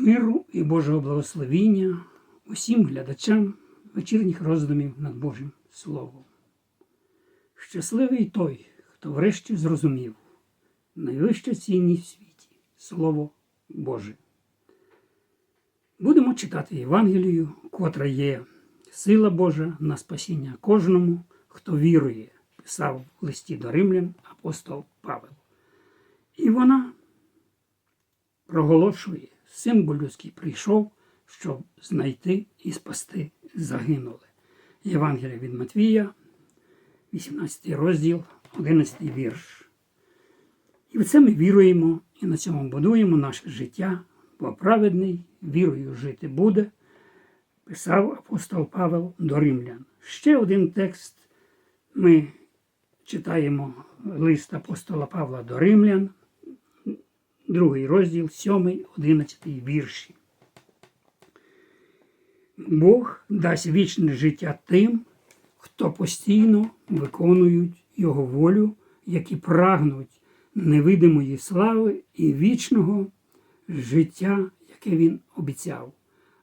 Миру і Божого благословіння усім глядачам вечірніх роздумів над Божим Словом. Щасливий той, хто врешті зрозумів найвища цінність в світі Слово Боже. Будемо читати Євангелію, котра є сила Божа на спасіння кожному, хто вірує, писав в листі до римлян апостол Павел. І вона проголошує, син бо людський прийшов, щоб знайти і спасти загинуле. Євангелія від Матвія, 18 розділ, 11 вірш. І в це ми віруємо і на цьому будуємо наше життя, бо праведний вірою жити буде, писав апостол Павел до римлян. Ще один текст ми читаємо лист апостола Павла до римлян, другий розділ, 7, 11 вірші. Бог дасть вічне життя тим, хто постійно виконують Його волю, які прагнуть невидимої слави і вічного життя, яке Він обіцяв.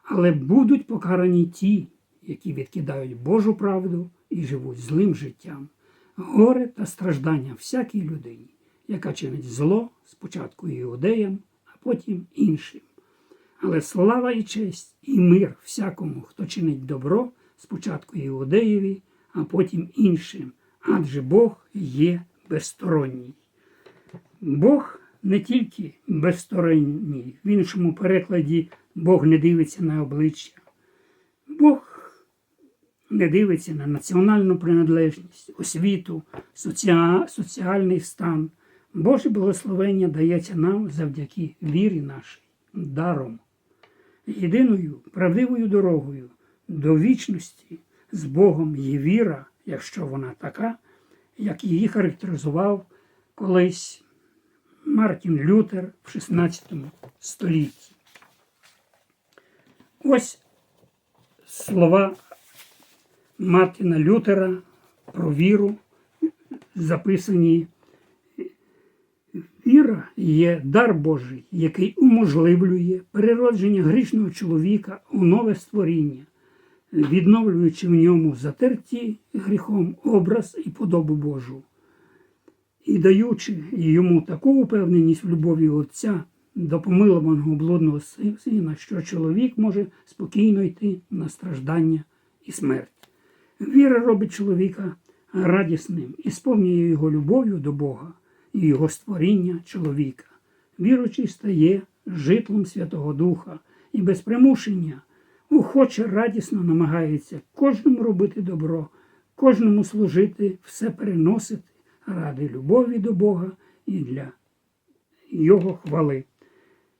Але будуть покарані ті, які відкидають Божу правду і живуть злим життям, горе та страждання всякій людині, яка чинить зло спочатку іудеям, а потім іншим. Але слава і честь і мир всякому, хто чинить добро, спочатку іудеєві, а потім іншим, адже Бог є безсторонній. Бог не тільки безсторонній, в іншому перекладі Бог не дивиться на обличчя. Бог не дивиться на національну приналежність, освіту, соціальний стан. Боже благословення дається нам завдяки вірі нашій, даром. Єдиною правдивою дорогою до вічності з Богом є віра, якщо вона така, як її характеризував колись Мартін Лютер в 16 столітті. Ось слова Мартіна Лютера про віру, записані. Віра є дар Божий, який уможливлює переродження грішного чоловіка у нове створіння, відновлюючи в ньому затерті гріхом образ і подобу Божу і даючи йому таку упевненість в любові Отця до помилованого блудного сина, що чоловік може спокійно йти на страждання і смерть. Віра робить чоловіка радісним і сповнює його любов'ю до Бога і його створіння чоловіка. Віручий стає житлом Святого Духа і без примушення охоче радісно намагається кожному робити добро, кожному служити, все переносити ради любові до Бога і для Його хвали.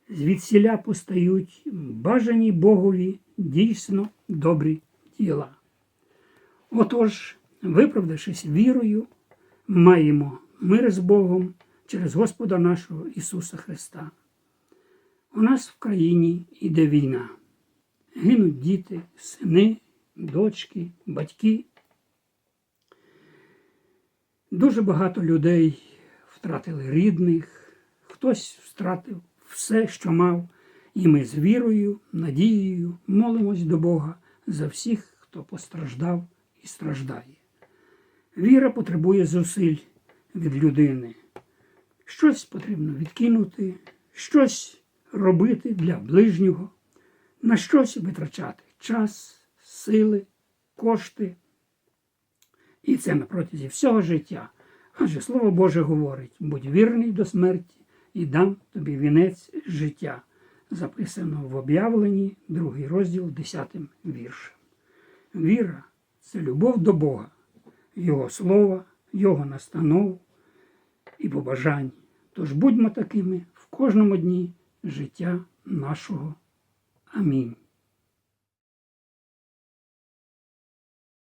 Звідсіля постають бажані Богові дійсно добрі діла. Отож, виправдавшись вірою, маємо мир з Богом через Господа нашого Ісуса Христа. У нас в країні іде війна. Гинуть діти, сини, дочки, батьки. Дуже багато людей втратили рідних, хтось втратив все, що мав, і ми з вірою, надією молимось до Бога за всіх, хто постраждав і страждає. Віра потребує зусиль від людини. Щось потрібно відкинути, щось робити для ближнього, на щось витрачати час, сили, кошти. І це на протязі всього життя. Адже Слово Боже говорить: будь вірний до смерті і дам тобі вінець життя. Записано в об'явленні, другий розділ, 10 віршем. Віра це любов до Бога, Його слова, Його настанов і побажань. Тож будьмо такими в кожному дні життя нашого. Амінь.